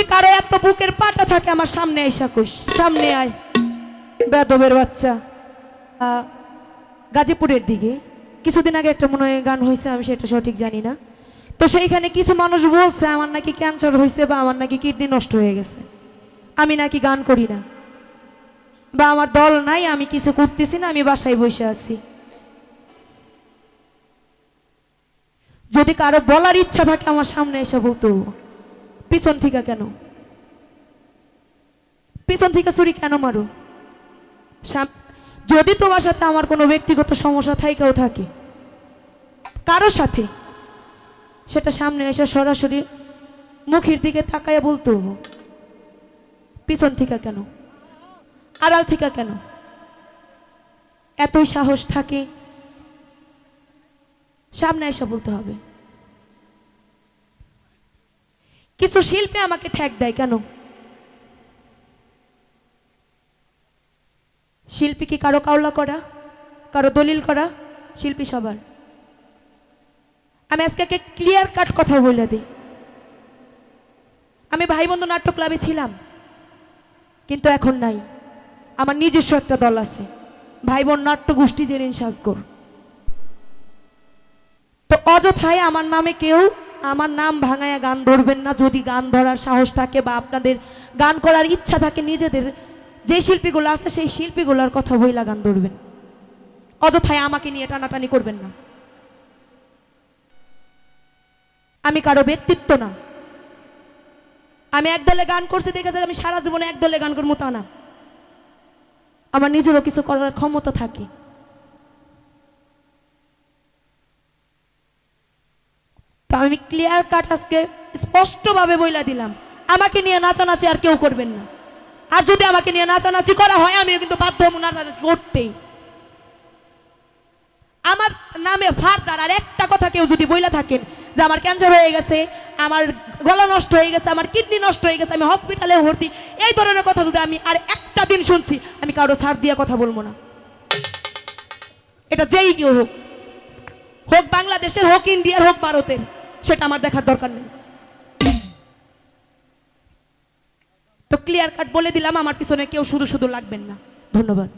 যদি কারও এত বুকের পাটা থাকে, আমার সামনে আইসা কইস। সামনে আয়। বেদবের বাচ্চা। গাজীপুরের দিকে। কিছুদিন আগে একটা মনে গান হয়েছে আমি সেটা সঠিক জানি না। তো সেইখানে কিছু মানুষ বলছে, আমার নাকি ক্যান্সার হয়েছে বা আমার নাকি কিডনি নষ্ট হয়ে গেছে। আমি নাকি গান করি না। বা আমার দল নাই, আমি কিছু করতেছি না, আমি বাসায় বসে আছি। যদি কারও বলার ইচ্ছা থাকে, আমার সামনে এসে বলতো। পিছন থেকে কেন? পিছন থেকে চুরি কেন মারো? যদি তোমার সাথে আমার কোনো ব্যক্তিগত সমস্যা থাকেও থাকে, কারোর সাথে, সেটা সামনে এসে সরাসরি মুখের দিকে তাকায় বলতো, পিছন থেকে কেন? আড়াল থেকে কেন? এতই সাহস থাকে, সামনে এসে বলতে হবে। কিছু শিল্পী আমাকে ঠেক দেয় কেন? শিল্পী কি কারও কাউলা করা? কারও দলিল করা? শিল্পী সবার। আমি আজকে ক্লিয়ার কাট কথা বলে দিই। আমি ভাই বন্ধু নাট্য ক্লাবে ছিলাম, কিন্তু এখন নাই। আমার নিজস্ব একটা দল আছে ভাই বোন নাট্য গোষ্ঠী জেরিন সাজগর। তো অযথায় আমার নামে কেউ আমার নাম ভাঙায়া গান ধরবেন না। যদি গান ধরার সাহস থাকে বা আপনাদের গান করার ইচ্ছা থাকে নিজেদের, যে শিল্পীগুলো আছে সেই শিল্পীগুলোর কথা বইলা গান ধরবেন। অযথায় আমাকে নিয়ে টানাটানি করবেন না। আমি কারও ব্যক্তিত্ব না। আমি একদলে গান করছি, দেখে আমি সারা জীবনে একদলে গান করব তা না। আমার নিজেরও কিছু করার ক্ষমতা থাকে। আমি ক্লিয়ার কাট আজকে স্পষ্টভাবে বইলা দিলাম। আমাকে নিয়ে নাচানাচি আর কেউ করবেন না। আর যদি আমাকে নিয়ে নাচানাচি করা হয়, আমিও কিন্তু বাধ্য হব নাচানাচি করতেই। আমার নামে ফারদার আর একটা কথা কেউ যদি বইলা থাকেন যে আমার ক্যান্সার হয়ে গেছে, আমার গলা নষ্ট হয়ে গেছে, আমার কিডনি নষ্ট হয়ে গেছে, আমি হসপিটালে ভর্তি, এই ধরনের কথা যদি আমি আর একটা দিন শুনছি, আমি কারও ছাড় দিয়ে কথা বলব না। এটা যেই কেউ হোক। হোক বাংলাদেশের, হোক ইন্ডিয়ার, হোক ভারতের। সেটা আমার দেখার দরকার নেই। তো ক্লিয়ার কাট বলে দিলাম, আমার পিছনে কেউ শুধু শুধু লাগবেন না। ধন্যবাদ।